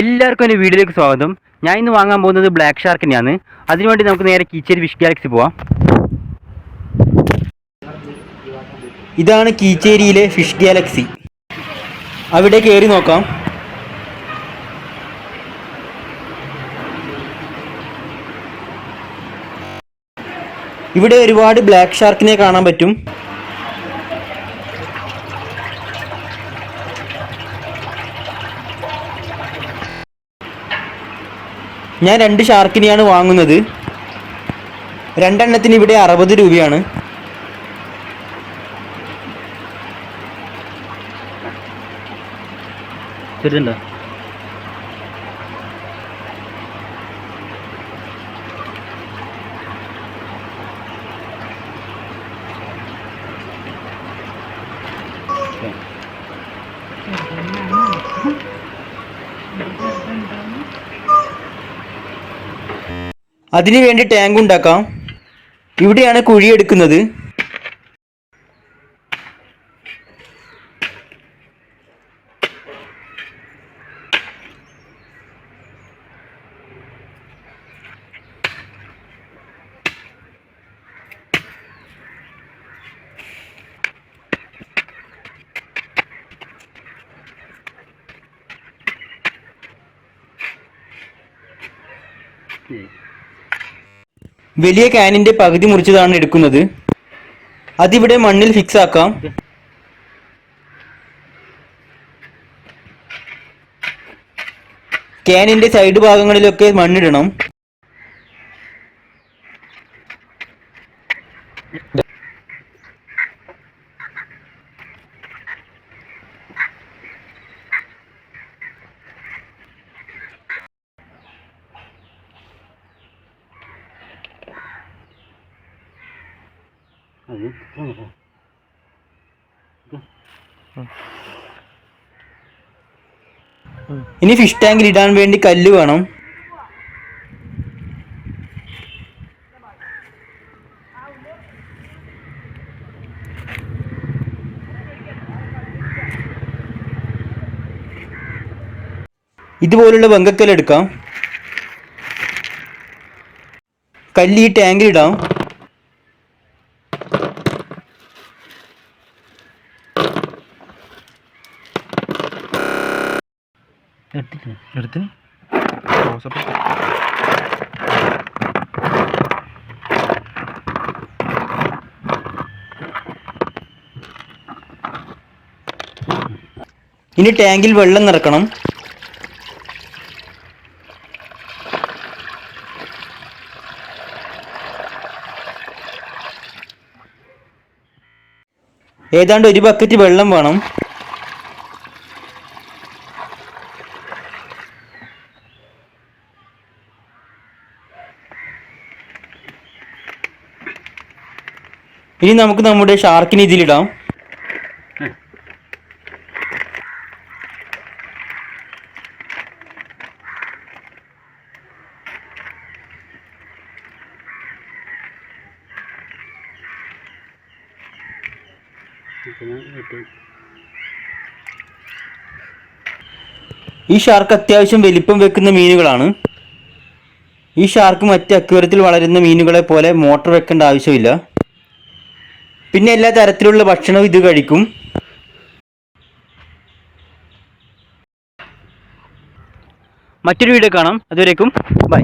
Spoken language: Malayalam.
എല്ലാവർക്കും എന്റെ വീഡിയോയിലേക്ക് സ്വാഗതം. ഞാൻ ഇന്ന് വാങ്ങാൻ പോകുന്നത് ബ്ലാക്ക് ഷാർക്കിനെയാണ് അതിനുവേണ്ടി നമുക്ക് നേരെ കീച്ചേരി ഫിഷ് ഗാലക്സി പോവാം. ഇതാണ് കീച്ചേരിയിലെ ഫിഷ് ഗാലക്സി അവിടെ കയറി നോക്കാം. ഇവിടെ ഒരുപാട് ബ്ലാക്ക് ഷാർക്കിനെ കാണാൻ പറ്റും. ഞാൻ രണ്ട് ഷാർക്കിനെയാണ് വാങ്ങുന്നത്. രണ്ടെണ്ണത്തിന് ഇവിടെ അറുപത് രൂപയാണ്. ചെറുതുണ്ടോ അതിനു വേണ്ടി ടാങ്ക് ഉണ്ടാക്കാം. ഇവിടെയാണ് കുഴി എടുക്കുന്നത്. കുഴിയെടുക്കുന്നത് വലിയ ക്യാനിന്റെ പകുതി മുറിച്ചതാണ് എടുക്കുന്നത്. അതിവിടെ മണ്ണിൽ ഫിക്സ് ആക്കാം. ക്യാനിന്റെ സൈഡ് ഭാഗങ്ങളിലൊക്കെ മണ്ണിടണം. ഇനി ഫിഷ് ടാങ്കിൽ ഇടാൻ വേണ്ടി കല്ല് വേണം. ഇതുപോലുള്ള വെങ്കക്കല്ല് എടുക്കാം. കല്ല് ഈ ടാങ്കിൽ ഇടാം. എടുത്തിന്? ഇനി ടാങ്കിൽ വെള്ളം നിറക്കണം. ഏതാണ്ട് ഒരു ബക്കറ്റ് വെള്ളം വേണം. ഇനി നമുക്ക് നമ്മുടെ ഷാർക്കിനെ ഇതിലിടാം. ഈ ഷാർക്ക് അത്യാവശ്യം വലിപ്പം വെക്കുന്ന മീനുകളാണ്. ഈ ഷാർക്ക് മറ്റ് അക്വേറിയത്തിൽ വളരുന്ന മീനുകളെ പോലെ മോട്ടർ വെക്കേണ്ട ആവശ്യമില്ല. പിന്നെ എല്ലാ തരത്തിലുള്ള ഭക്ഷണവും ഇത് കഴിക്കും. മറ്റൊരു വീഡിയോ കാണാം. അതുവരേക്കും ബൈ.